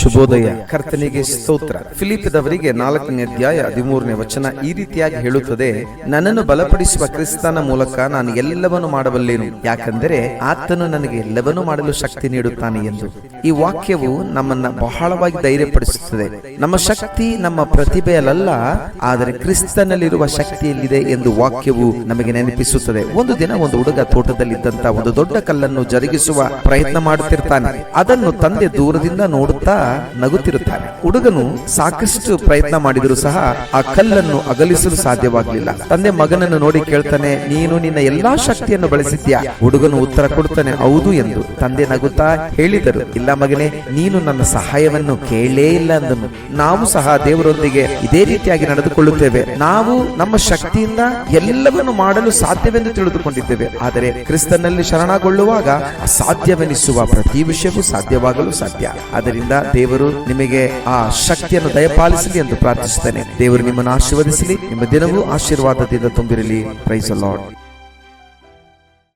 ಶುಭೋದಯ. ಕರ್ತನಿಗೆ ಸ್ತೋತ್ರ. ಫಿಲಿಪದವರಿಗೆ ನಾಲ್ಕನೇ ಅಧ್ಯಾಯ ಹದಿಮೂರನೇ ವಚನ ಈ ರೀತಿಯಾಗಿ ಹೇಳುತ್ತದೆ, ನನ್ನನ್ನು ಬಲಪಡಿಸುವ ಕ್ರಿಸ್ತನ ಮೂಲಕ ನಾನು ಎಲ್ಲವನ್ನು ಮಾಡಬಲ್ಲೇನು? ಯಾಕಂದರೆ ಆತನು ನನಗೆ ಎಲ್ಲವನ್ನೂ ಮಾಡಲು ಶಕ್ತಿ ನೀಡುತ್ತಾನೆ ಎಂದು. ಈ ವಾಕ್ಯವು ನಮ್ಮನ್ನ ಬಹಳವಾಗಿ ಧೈರ್ಯಪಡಿಸುತ್ತದೆ. ನಮ್ಮ ಶಕ್ತಿ ನಮ್ಮ ಪ್ರತಿಭೆಯಲ್ಲ ಆದರೆ ಕ್ರಿಸ್ತನಲ್ಲಿರುವ ಶಕ್ತಿಯಲ್ಲಿದೆ ಎಂದು ವಾಕ್ಯವು ನಮಗೆ ನೆನಪಿಸುತ್ತದೆ. ಒಂದು ದಿನ ಒಂದು ಹುಡುಗ ತೋಟದಲ್ಲಿದ್ದಂತಹ ಒಂದು ದೊಡ್ಡ ಕಲ್ಲನ್ನು ಜರುಗಿಸುವ ಪ್ರಯತ್ನ ಮಾಡುತ್ತಿರ್ತಾನೆ. ಅದನ್ನು ತಂದೆ ದೂರದಿಂದ ನೋಡುತ್ತಾ ನಗುತ್ತಿರುತ್ತಾನೆ ಹುಡುಗನು ಸಾಕಷ್ಟು ಪ್ರಯತ್ನ ಮಾಡಿದರೂ ಸಹ ಆ ಕಲ್ಲನ್ನು ಅಗಲಿಸಲು ಸಾಧ್ಯವಾಗಲಿಲ್ಲ. ತಂದೆ ಮಗನನ್ನು ನೋಡಿ ಕೇಳ್ತಾನೆ, ನೀನು ನಿನ್ನ ಎಲ್ಲಾ ಶಕ್ತಿಯನ್ನು ಬಳಸಿದ್ಯಾ ಹುಡುಗನು ಉತ್ತರ ಕೊಡುತ್ತಾನೆ, ಹೌದು ಎಂದು. ತಂದೆ ನಗುತ್ತಾ ಹೇಳಿದರು, ಇಲ್ಲ ಮಗನೇ, ನೀನು ನನ್ನ ಸಹಾಯವನ್ನು ಕೇಳೇ ಇಲ್ಲ ಅಂದನು. ನಾವು ಸಹ ದೇವರೊಂದಿಗೆ ಇದೇ ರೀತಿಯಾಗಿ ನಡೆದುಕೊಳ್ಳುತ್ತೇವೆ. ನಾವು ನಮ್ಮ ಶಕ್ತಿಯಿಂದ ಎಲ್ಲವನ್ನು ಮಾಡಲು ಸಾಧ್ಯವೆಂದು ತಿಳಿದುಕೊಂಡಿದ್ದೇವೆ. ಆದರೆ ಕ್ರಿಸ್ತನಲ್ಲಿ ಶರಣಗೊಳ್ಳುವಾಗ ಅಸಾಧ್ಯವೆನಿಸುವ ಪ್ರತಿ ವಿಷಯವೂ ಸಾಧ್ಯವಾಗಲು ಸಾಧ್ಯ. ಅದರಿಂದ ದೇವರು ನಿಮಗೆ ಆ ಶಕ್ತಿಯನ್ನು ದಯಪಾಲಿಸಲಿ ಎಂದು ಪ್ರಾರ್ಥಿಸುತ್ತೇನೆ. ದೇವರು ನಿಮ್ಮನ್ನು ಆಶೀರ್ವದಿಸಲಿ, ನಿಮ್ಮ ದಿನವೂ ಆಶೀರ್ವಾದದಿಂದ ತುಂಬಿರಲಿ. Price lord